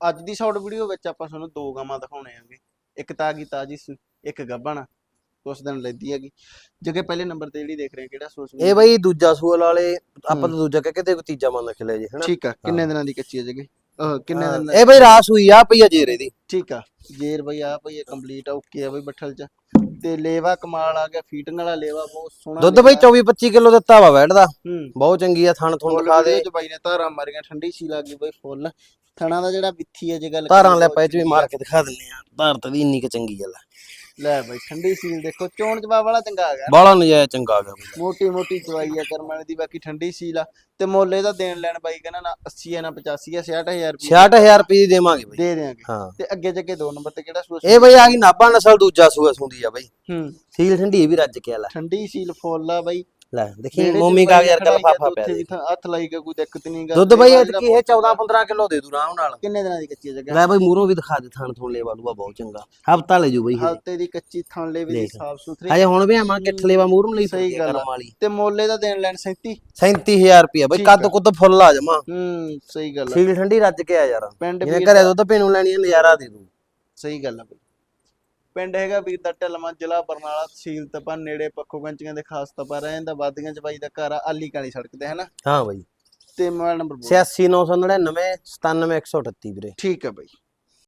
ਅੱਜ ਦੀ short video ਵਿੱਚ ਆਪਾਂ ਤੁਹਾਨੂੰ ਦੋ ਗਾਵਾਂ ਦਿਖਾਉਣੇ ਆਂਗੇ ਇੱਕ ਤਾਂ ਆ ਗਈ ਤਾਜੀ ਸੂ ਇੱਕ ਗੱਬਣ ਉਸ ਦਿਨ ਲੈਂਦੀ ਹੈਗੀ। ਜਗੇ ਪਹਿਲੇ ਨੰਬਰ ਤੇ ਜਿਹੜੀ ਦੇਖ ਰਹੇ ਕਿਹੜਾ ਸੂਈ ਇਹ ਬਈ ਦੂਜਾ ਸੂਲ ਵਾਲੇ ਆਪਾਂ। ਤਾਂ ਦੂਜਾ ਕਹਿ ਕੇ ਤੇ ਤੀਜਾ ਮੰਨ ਕੇ ਲੈ ਜੇ ਹਨਾ? ਠੀਕ ਆ ਕਿੰਨੇ ਦਿਨਾਂ ਦੀ ਕੱਚੀ ਹੈ ਜਗੇ? ਅਹ ਕਿੰਨੇ ਇਹ ਬਈ ਰਾਸ ਹੋਈ ਆ ਪਈ ਆ ਜੇਰੇ ਦੀ। ਠੀਕ ਆ ਜੇਰ ਬਈ ਆ ਬਈ ਕੰਪਲੀਟ ਆ ਓਕੇ ਆ ਬਈ ਬੱਠਲ ਚ। ਤੇ ਲੇਵਾ ਕਮਾਲ ਆ ਗਿਆ ਫੀਟਿੰਗ ਵਾਲਾ ਲੇਵਾ ਬਹੁਤ ਸੋਹਣਾ ਦੁੱਧ ਬਈ 24 25 ਕਿਲੋ ਦਿੱਤਾ ਵਾ ਵੈੜ ਦਾ ਹੂੰ। ਬਹੁਤ ਚੰਗੀ ਆ ਥਣ ਥੁਣ ਦਿਖਾ ਦੇ। ਚ ਬਾਈ ਨੇ ਧਾਰਾਂ ਮਾਰੀਆਂ ਠੰਡੀ ਸੀ ਲੱਗੀ ਬਈ ਫੁੱਲ। ਥਣਾ ਦਾ ਜਿਹੜਾ ਵਿੱਥੀ ਹੈ ਜੇ ਗੱਲ ਧਾਰਾਂ ਲੈ ਪਏ ਚ ਵੀ ਮਾਰ ਕੇ ਦਿਖਾ ਦਿੰਨੇ ਆ। ਧਾਰ ਤਾਂ ਵੀ ਇੰਨੀ ਕੁ ਚੰਗੀ ਗੱਲ ਆ ਲੈ ਬਈ ਠੰਡੀ ਸੀਲ ਦੇਖੋ ਚੋਣ ਜਵਾਬ ਵਾਲਾ ਚੰਗਾ ਆ ਗਿਆ। ਬਾਲਾ ਨਜਾਇਜ਼ ਚੰਗਾ ਆ ਗਿਆ ਬਈ। ਮੋਟੀ ਮੋਟੀ ਚਵਾਈ ਆ ਕਰਮਾਂ ਦੀ ਬਾਕੀ ਠੰਡੀ ਸੀਲ ਆ। ਤੇ ਮੁੱਲ ਇਹਦਾ ਦੇਣ ਲੈਣ ਬਾਈ ਕਹਿੰਦਾ ਨਾ 80 ਆ ਨਾ 85 ਆ 66000 ਰੁਪਏ 66000 ਰੁਪਏ ਦੀ ਦੇਵਾਂਗੇ ਬਈ। ਦੇ ਦਿਆਂਗੇ। ਹਾਂ। ਤੇ ਅੱਗੇ ਜੱਗੇ ਦੋ ਨੰਬਰ ਤੇ ਕਿਹੜਾ ਸੂਆ ਇਹ ਬਈ ਆ ਗਈ ਨਾਭਾ ਨਸਲ ਦੂਜਾ ਸੂਆ ਸੁੰਦੀ ਆ ਬਈ। ਹੂੰ। ਸੀਲ ਠੰਡੀ ਇਹ ਵੀ ਰੱਜ ਕੇ ਆ ਲੈ। ਠੰਡੀ ਸੀਲ ਫੁੱਲ ਆ ਬਾਈ। ਲੈ ਦੇਖੀ ਮੋਮੀ ਕਾ ਯਾਰ ਲਫਾਫਾ ਤੇ ਪਿਆ ਦੇ ਥਾਂ ਹੱਥ ਲਾਈ ਕੇ ਕੋਈ ਦਿੱਕਤ ਨਹੀਂ ਗਾ। ਦੁੱਧ ਬਈ ਇਹ ਕੀ ਇਹ 14 15 ਕਿਲੋ ਦੇ ਦੂ ਆਰਾਮ ਨਾਲ। ਕਿੰਨੇ ਦਿਨਾਂ ਦੀ ਕੱਚੀ ਹੈ ਜੱਗਾ ਲੈ ਬਈ ਮੂਰੋਂ ਵੀ ਦਿਖਾ ਦੇ ਥਣ ਥੋਲੇ ਵਾਲੂਆ ਬਹੁਤ ਚੰਗਾ। ਹਫਤਾ ਲੈ ਜੂ ਬਈ ਇਹ। ਹਲਤੇ ਦੀ ਕੱਚੀ ਥਣ ਲੈ ਵੀ ਦੇਖ। ਸਾਫ਼ ਸੁਥਰੀ ਅਜੇ ਹੁਣ ਵੀ ਆਵਾਂ ਕਿੱਠਲੇ ਵਾ ਮੂਰੋਂ ਲਈ ਸਹੀ ਸਹੀ ਗੱਲ ਕਰਮ ਆ। ਵਾਲੀ। ਤੇ ਮੁੱਲ ਇਹਦਾ ਦੇਣ ਲੈਣ 37 37000 ਰੁਪਏ ਬਈ ਕੱਦ। ਕੁੱਦ ਫੁੱਲ ਆ ਜਮਾ। ਹੂੰ ਸਹੀ ਗੱਲ ਆ। ਸੀਲ ਠੰਡੀ ਰੱਜ ਕੇ ਆ ਯਾਰ। ਪਿੰਡ ਵੀਰ ਘਰੇ ਦਾ- ਦੁੱਧ ਪੀਣ ਲੈਣੀ ਆ ਨਜ਼ਾਰਾ ਦੇ ਦੂ। ਸਹੀ ਗੱਲ ਆ ਬਈ। ਪਿੰਡ ਹੈਗਾ ਵੀਰ ਦਾ ਢਲਮਾ ਜ਼ਿਲ੍ਹਾ ਬਰਨਾਲਾ ਤਹਿਸੀਲ ਤਪਾ ਨੇੜੇ ਪੱਖੋ ਗੰਚੀਆਂ ਦੇ ਖਾਸ ਤਪਾ ਰਹਿੰਦਾ ਵਾਦੀਆਂ ਚ ਬਾਈ ਦਾ ਘਰ ਆ ਆਲੀ ਕਾਲੀ ਸੜਕ ਤੇ ਹੈਨਾ? ਹਾਂ ਬਈ। ਤੇ ਮੋਬਾਈਲ ਨੰਬਰ ਬੋਲ। 86999 97138 ਵੀਰੇ। ਠੀਕ ਆ ਬਈ।